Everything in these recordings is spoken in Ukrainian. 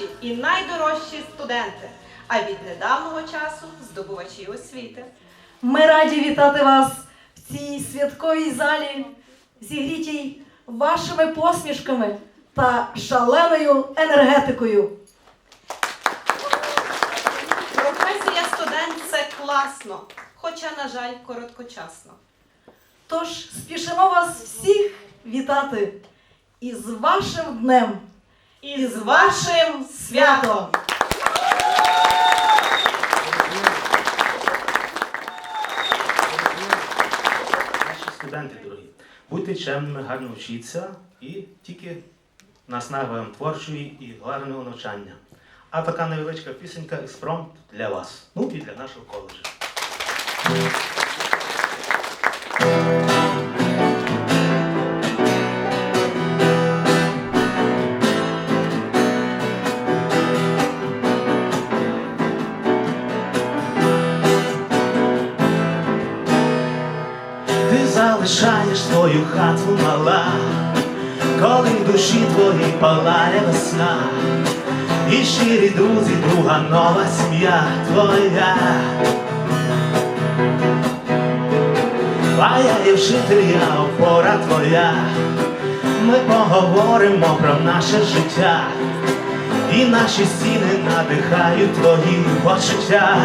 найкращі і найдорожчі студенти, а від недавнього часу здобувачі освіти. Ми раді вітати вас в цій святковій залі, зігрітій вашими посмішками та шаленою енергетикою. Професія студент це класно, хоча, на жаль, короткочасно. Тож спішимо вас всіх вітати із вашим днем, І з вашим святом! Наші студенти дорогі, будьте чемними, гарно вчіться і тільки наснаги вам творчої і гарного навчання. А така невеличка пісенька експромт для вас, ну і для нашого коледжу. І щирі друзі, друга нова сім'я твоя. А я є вчитель, я опора твоя. Ми поговоримо про наше життя, і наші стіни надихають твої почуття.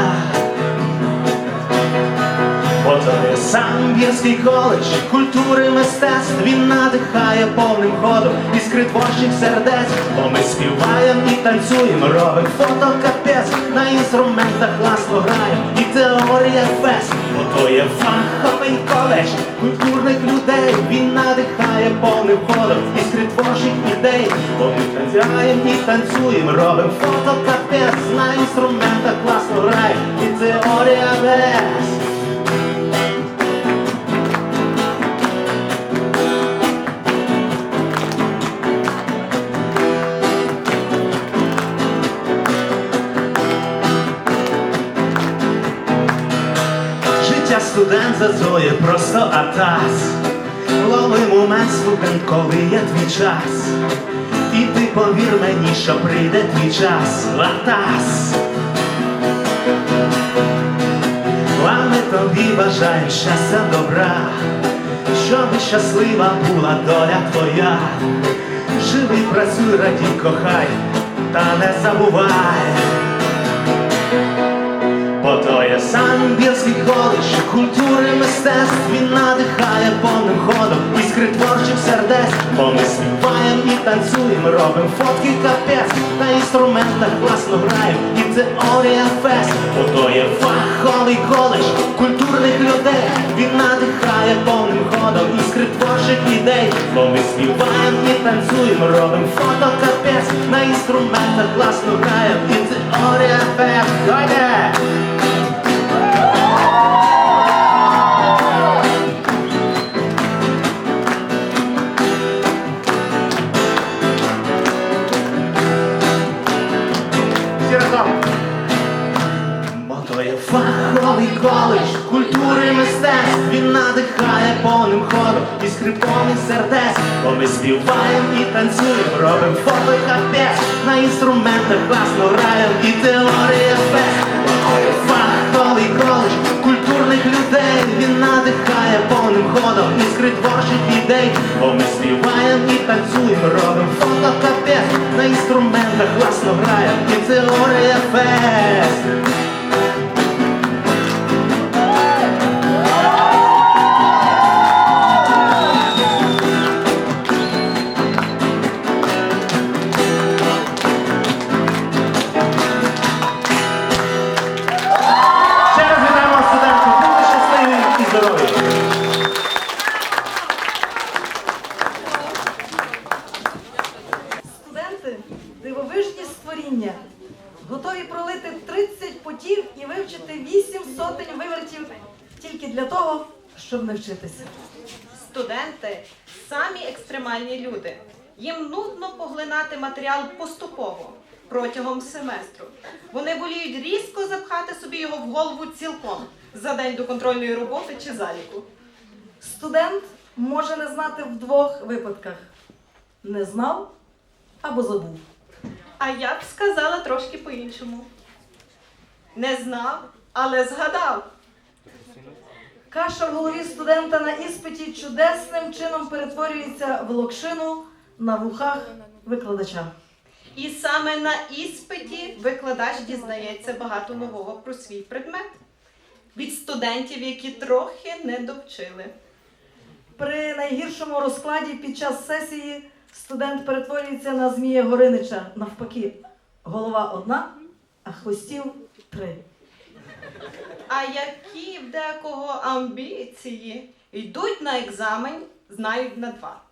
То самбірський коледж культури мистецтв. Він надихає повним ходом іскри творчих сердець, бо ми співаємо і танцюємо, робимо фото капець, на інструментах класно граємо, і теорія фест, бо то є фаховий коледж культурних людей, він надихає повним ходом іскри творчих ідей, бо ми танцюємо і танцюємо, робимо фото капець, на інструментах класно граємо, і теорія фест. Життя студент зазоє просто атас. Лови момент, студент, коли є твій час. І ти повір мені, що прийде твій час, латас. А тобі бажаємо щастя добра, щоб щаслива була доля твоя. Живи, працюй, радій, кохай, та не забувай. То є самбірський коледж культури мистецтв він надихає повним ходом іскри творчих сердець, бо ми співаємо і танцюємо, робимо фотки капець, на інструментах класно граємо, і теорія фест, бо то є фаховий коледж культурних людей, він надихає повним ходом іскри творчих ідей, бо ми співаємо і танцюємо, робимо фото капець, на інструментах класно граємо, і теорія фест. Дойде! І сердець Бо ми співаємо і танцюємо, робимо фото і капець. На інструментах класно граємо і теорія Бо то коледж культурних людей Він надихає повним ходом іскри творчих ідей. Бо ми співаємо і танцюємо, робимо фото капець. На інструментах класно граємо і теорія фест собі його в голову цілком за день до контрольної роботи чи заліку. Студент може не знати в двох випадках: не знав або забув. А я б сказала трошки по-іншому. Не знав, але згадав. Каша в голові студента на іспиті чудесним чином перетворюється в локшину на вухах викладача. І саме на іспиті викладач дізнається багато нового про свій предмет від студентів, які трохи не довчили. При найгіршому розкладі під час сесії студент перетворюється на Змія Горинича. Навпаки, голова одна, а хвостів три. А які в декого амбіції йдуть на екзамен, знають на два.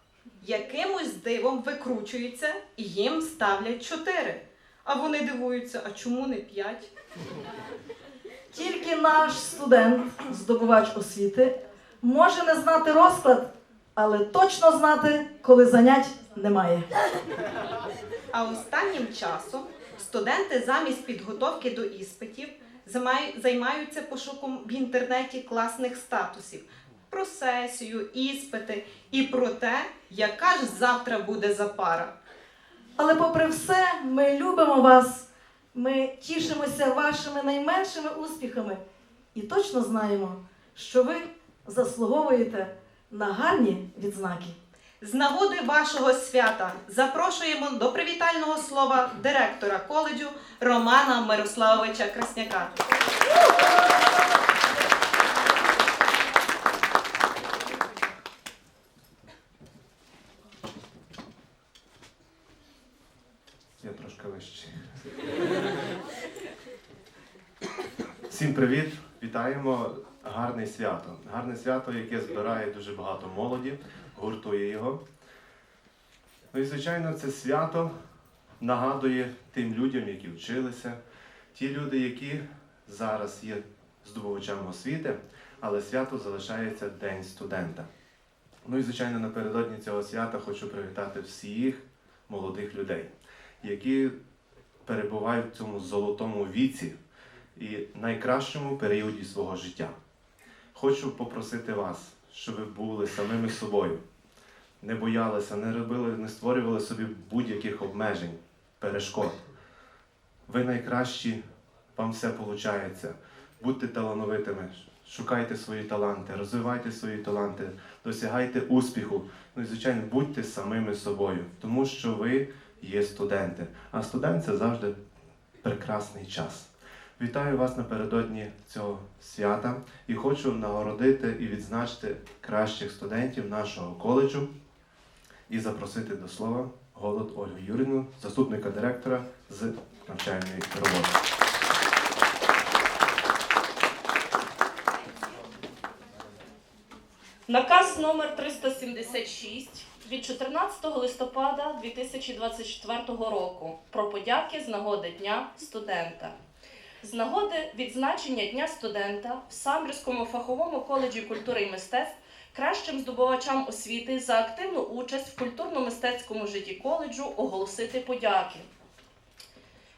Якимось дивом викручуються і їм ставлять чотири. А вони дивуються, а чому не п'ять? Тільки наш студент, здобувач освіти, може не знати розклад, але точно знати, коли занять немає. А останнім часом студенти замість підготовки до іспитів займаються пошуком в інтернеті класних статусів про сесію, іспити і про те, яка ж завтра буде за пара. Але попри все, ми любимо вас, ми тішимося вашими найменшими успіхами і точно знаємо, що ви заслуговуєте на гарні відзнаки. З нагоди вашого свята запрошуємо до привітального слова директора коледжу Романа Мирославовича Красняка. Вищий. Всім привіт! Вітаємо гарне свято. Гарне свято, яке збирає дуже багато молоді, гуртує його. Ну і, звичайно, це свято нагадує тим людям, які вчилися, ті люди, які зараз є здобувачами освіти, але свято залишається День студента. Ну і, звичайно, напередодні цього свята хочу привітати всіх молодих людей які перебувають в цьому золотому віці і найкращому періоді свого життя. Хочу попросити вас, щоб ви були самими собою, не боялися, не робили, не створювали собі будь-яких обмежень, перешкод. Ви найкращі, вам все виходить. Будьте талановитими, шукайте свої таланти, розвивайте свої таланти, досягайте успіху. Ну і звичайно, будьте самими собою, тому що ви є студенти. А студент це завжди прекрасний час. Вітаю вас напередодні цього свята і хочу нагородити і відзначити кращих студентів нашого коледжу і запросити до слова Голод Ольгу Юрівну, заступника директора з навчальної роботи. Наказ номер 376 від 14 листопада 2024 року про подяки з нагоди Дня студента. З нагоди відзначення Дня студента в Самбірському фаховому коледжі культури і мистецтв кращим здобувачам освіти за активну участь в культурно-мистецькому житті коледжу оголосити подяки.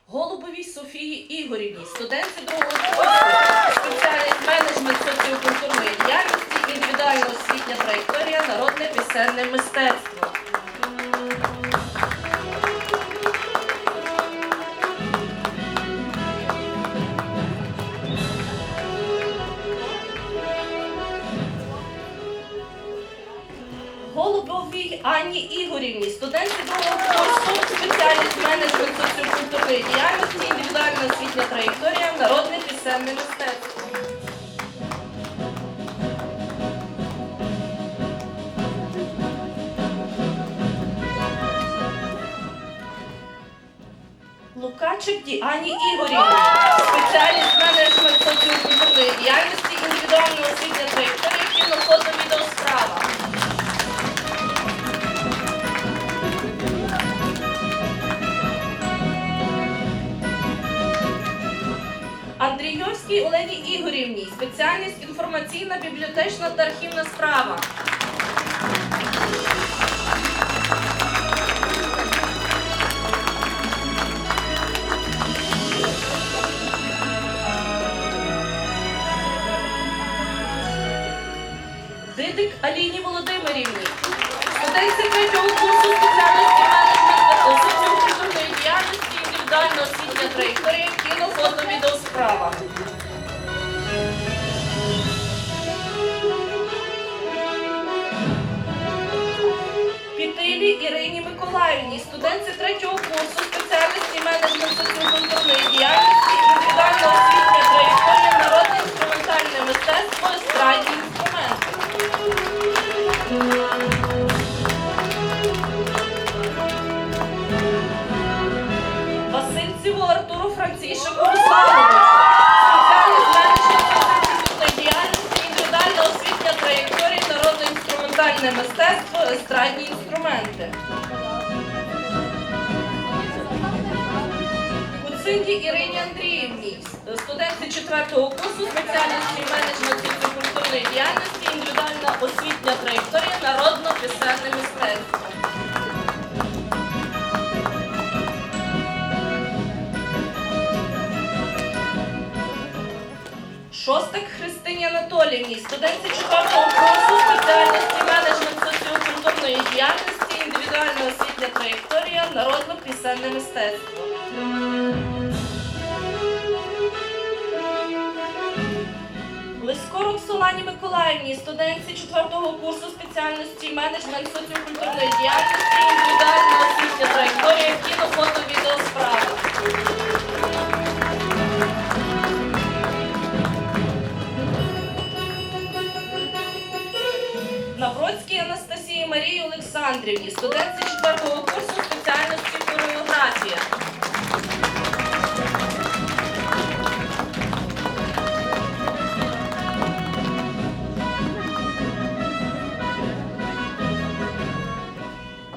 Голубовій Софії Ігорівні, студентці другого курсу, спеціальність менеджмент соціокультурної діяльності, індивідуальна освітня траєкторія, народне пісенне мистецтво. Голубовій Анні Ігорівні, студентці другого курсу, спеціальність менеджмент соціокультурної діяльності, індивідуальна освітня траєкторія, народне пісенне мистецтво. Лукачик Діані Ігорівні, спеціальність менеджмент соціокультурної діяльності, індивідуальна освітня траєкторія, кінофото відеосправа. Андрійовській Олені Ігорівні, спеціальність інформаційна, бібліотечна та архівна справа. прикори в кінопотові до справа. Інструменти. Куцинді Ірині Андріївні, студентці 4 курсу спеціальності менеджмент соціокультурної діяльності, індивідуальна освітня траєкторія, народно-пісенне мистецтво. Шостик Христині Анатоліївні, студентці 4 курсу спеціальності менеджмент соціокультурної діяльності, народно-пісенне мистецтво. Лисько Роксолані Миколаївні, студентці 4 курсу спеціальності менеджмент соціокультурної діяльності, індивідуальна освітня траєкторія, кіно, фото, відео, справа. Навроцькій Анастасії Марії Олександрівні, студентці 4 курсу хореографія.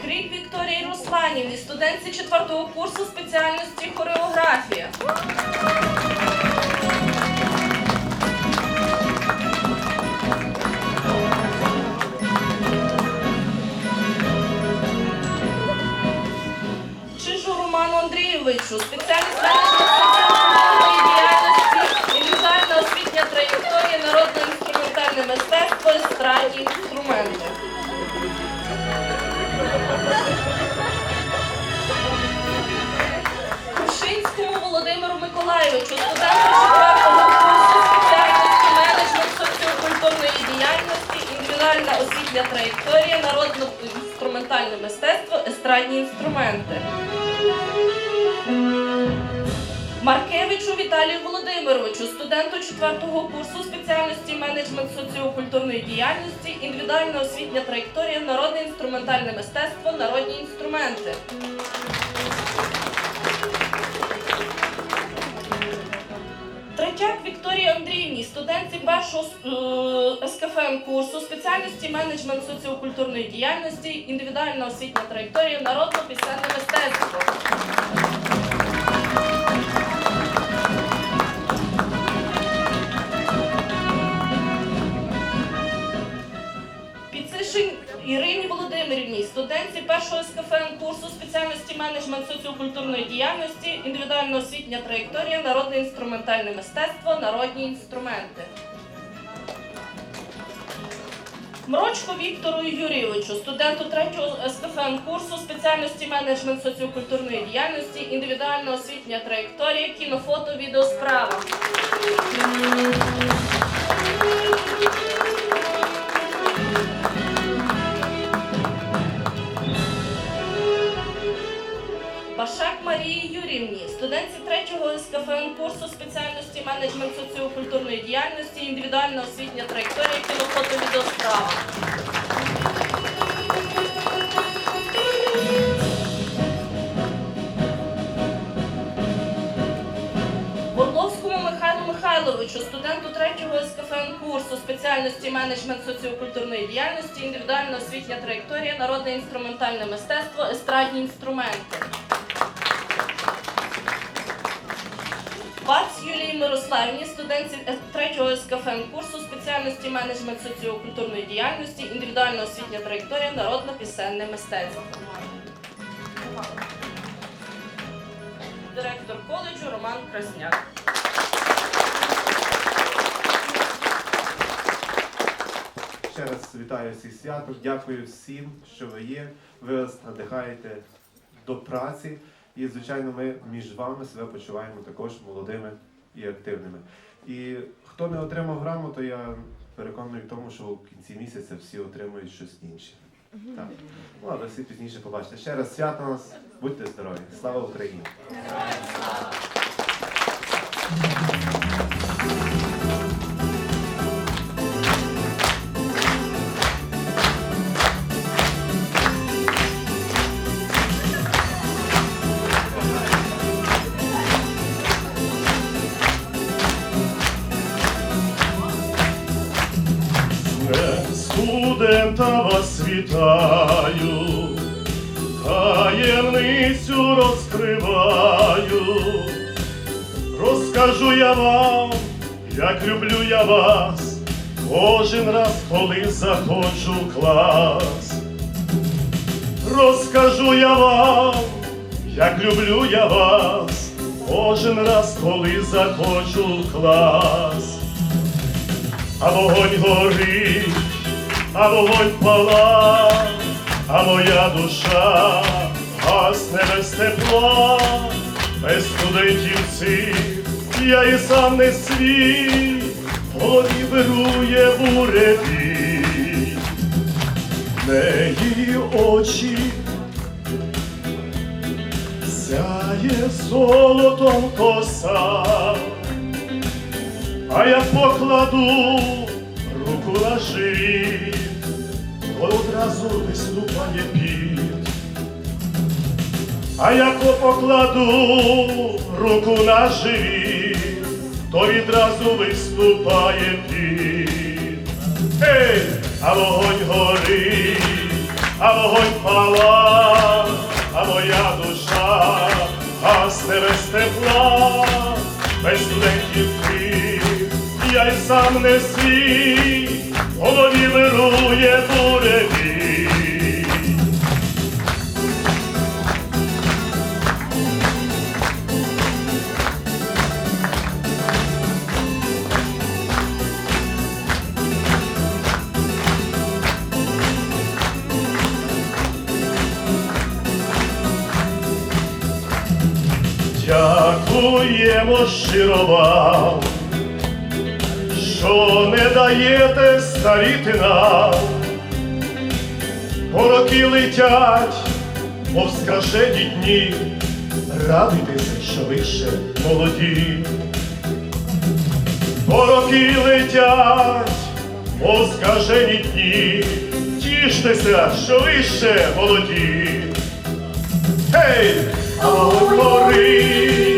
Крик Вікторії Русланівні, студентці 4 курсу спеціальності хореографія. Діяльності, індивідуальна освітня траєкторія, народно-інструментальне мистецтво, естрадні інструменти. Крушинському Володимиру Миколайовичу, студенту 4 курсу спеціальності менеджмент соціокультурної діяльності, індивідуальна освітня траєкторія, народно-інструментальне мистецтво, естрадні інструменти. Маркевичу Віталію Володимировичу, студенту 4-го курсу спеціальності менеджмент соціокультурної діяльності, індивідуальна освітня траєкторія, народне інструментальне мистецтво, народні інструменти. Третяк Вікторії Андріївні, студентці першого е, СКФМ курсу спеціальності менеджмент соціокультурної діяльності, індивідуальна освітня траєкторія, народно-пісенне мистецтво. Студентці першого СКФН курсу спеціальності менеджмент соціокультурної діяльності, індивідуальна освітня траєкторія, народне інструментальне мистецтво, народні інструменти. Мрочко Віктору Юрійовичу, студенту третього СКФН курсу спеціальності менеджмент соціокультурної діяльності, індивідуальна освітня траєкторія, кінофото, відеосправа. Башак Марії Юрівні, студентці третього СКФН курсу спеціальності менеджмент соціокультурної діяльності, індивідуальна освітня траєкторія, кінофото, відеосправа. Орловському Михайлу Михайловичу, студенту третього СКФН курсу спеціальності менеджмент соціокультурної діяльності, індивідуальна освітня траєкторія, народне інструментальне мистецтво, естрадні інструменти. Бац Юлії Мирославівні, студентці третього СКФН курсу спеціальності менеджмент соціокультурної діяльності, індивідуальна освітня траєкторія, народно-пісенне мистецтво. Директор коледжу Роман Красняк. Ще раз вітаю всіх святок. Дякую всім, що ви є. Ви нас надихаєте до праці. І, звичайно, ми між вами себе почуваємо також молодими і активними. І хто не отримав грамоту, я переконаний в тому, що в кінці місяця всі отримують щось інше. Так. Ну, але всі пізніше побачите. Ще раз свято нас. Будьте здорові. Слава Україні! Коли заходжу в клас. Розкажу я вам, як люблю я вас, кожен раз, коли заходжу в клас. А вогонь горить, а вогонь пала, а моя душа гасне без тепла, без студентів цих я і сам не свій, в голові вирує буревій, неї очі сяє золотом коса. А я покладу руку на живіт, то одразу виступає піт. А як покладу руку на живіт, то відразу виступає піт. Ей, а вогонь горить, а вогонь пала, а моя душа гасне без тепла, без студентів тих, я й сам не свій, в голові вирує буревій. Дякуємо щиро вам, що не даєте старіти нам, бо роки летять, мов скажені дні, радуйтеся, що ви ще молоді. Бо роки летять, мов скажені дні, тіштеся, що ви ще молоді. Гей! Вогонь горить, а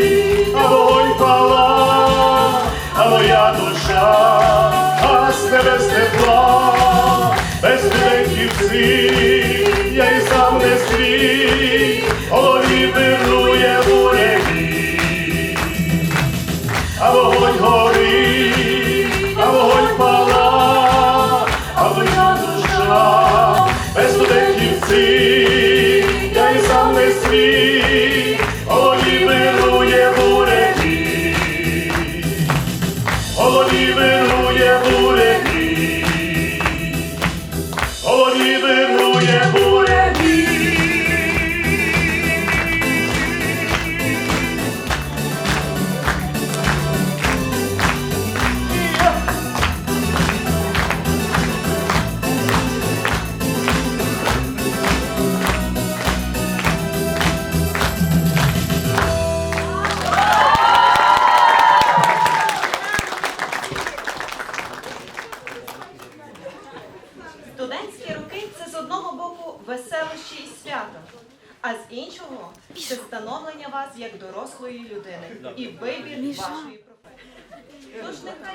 вогонь а моя душа а з тебе тепла, без тебе всіх,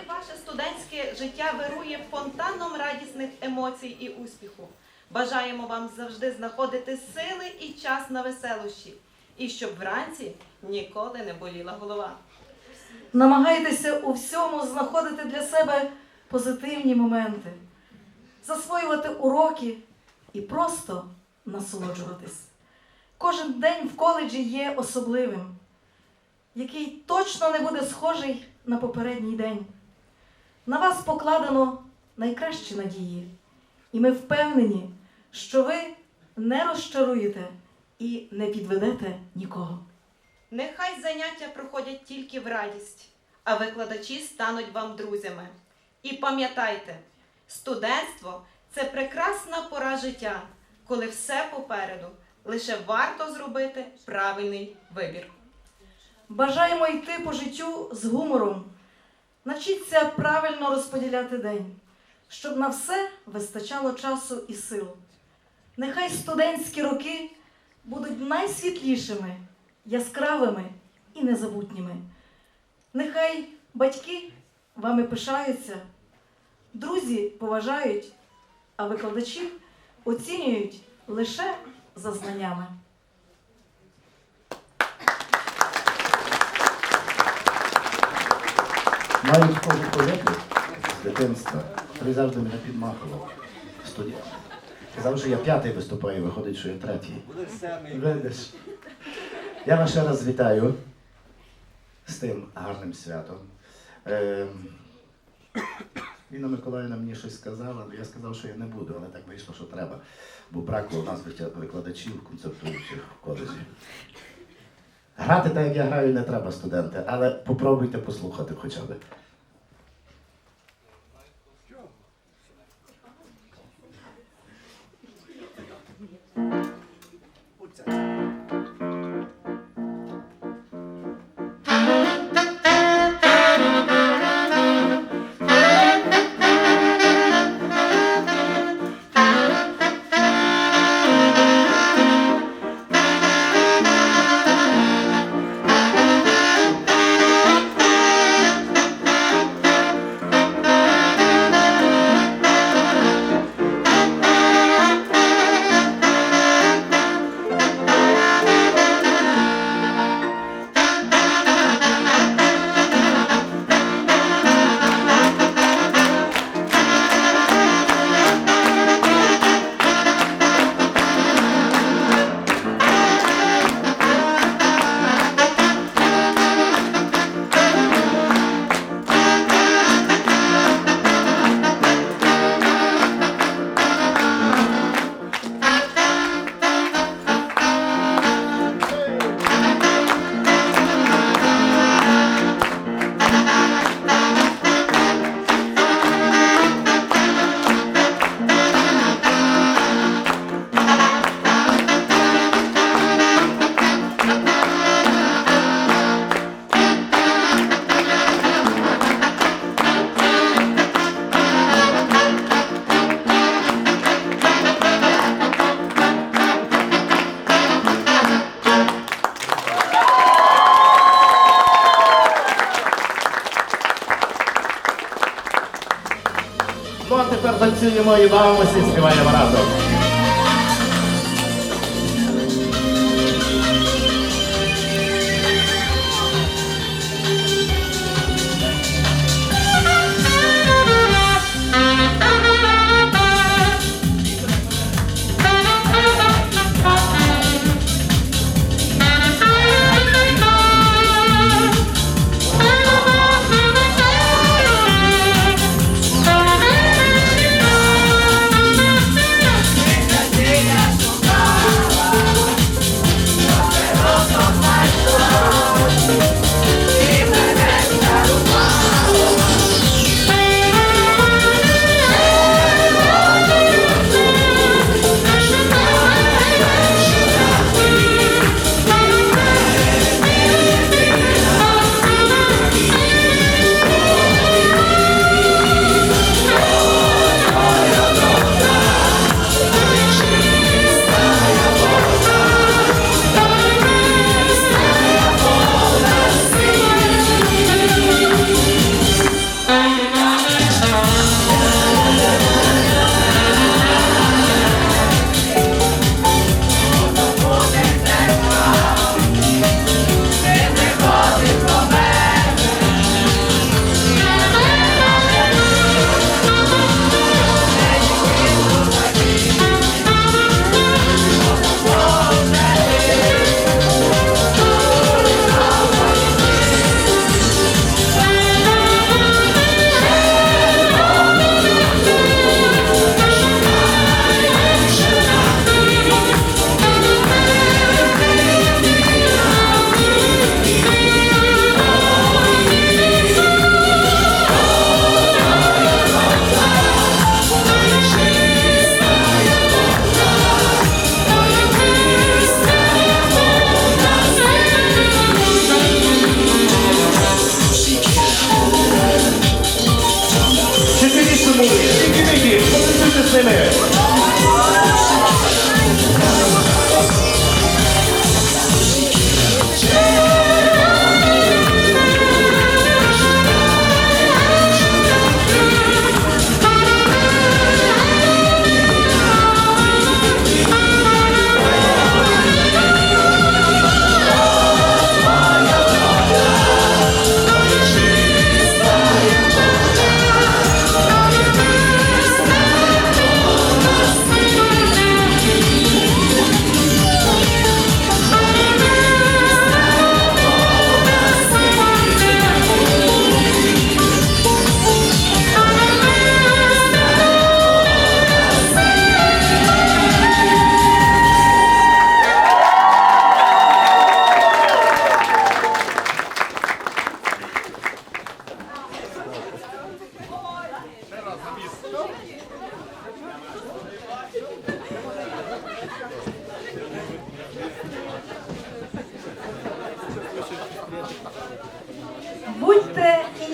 ваше студентське життя вирує фонтаном радісних емоцій і успіху. Бажаємо вам завжди знаходити сили і час на веселощі, і щоб вранці ніколи не боліла голова. Намагайтеся у всьому знаходити для себе позитивні моменти, засвоювати уроки і просто насолоджуватись. Кожен день в коледжі є особливим, який точно не буде схожий на попередній день. На вас покладено найкращі надії, і ми впевнені, що ви не розчаруєте і не підведете нікого. Нехай заняття проходять тільки в радість, а викладачі стануть вам друзями. І пам'ятайте, студентство це прекрасна пора життя, коли все попереду. Лише варто зробити правильний вибір. Бажаємо йти по життю з гумором. Навчіться правильно розподіляти день, щоб на все вистачало часу і сил. Нехай студентські роки будуть найсвітлішими, яскравими і незабутніми. Нехай батьки вами пишаються, друзі поважають, а викладачі оцінюють лише за знаннями. Маю такого колегу з дитинства, завжди мене підмахував. Студент. Казав, що я п'ятий виступаю, виходить, що я третій. Видиш. Я вас ще раз вітаю з тим гарним святом. Ем, Інна Миколаївна мені щось сказала, але я сказав, що я не буду, але так вийшло, що треба. Бо бракло у нас викладачів концертуючих в коледжі. Грати так, як я граю, не треба, студенти, але попробуйте послухати хоча б. Ну а тепер танцюємо і бавимося, і співаємо разом.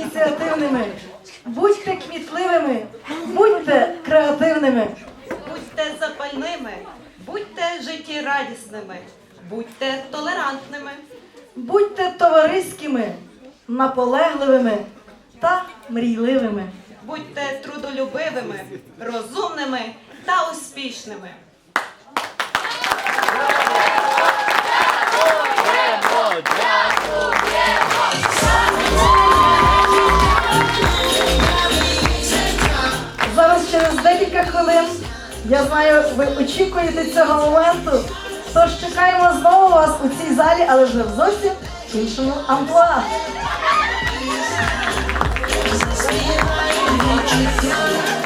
Ініціативними, будьте кмітливими, будьте креативними. Будьте запальними, будьте життєрадісними, будьте толерантними. Будьте товариськими, наполегливими та мрійливими. Будьте трудолюбивими, розумними та успішними. Я знаю, ви очікуєте цього моменту. Тож чекаємо знову вас у цій залі, але вже в зовсім іншому амплуа. Thank you.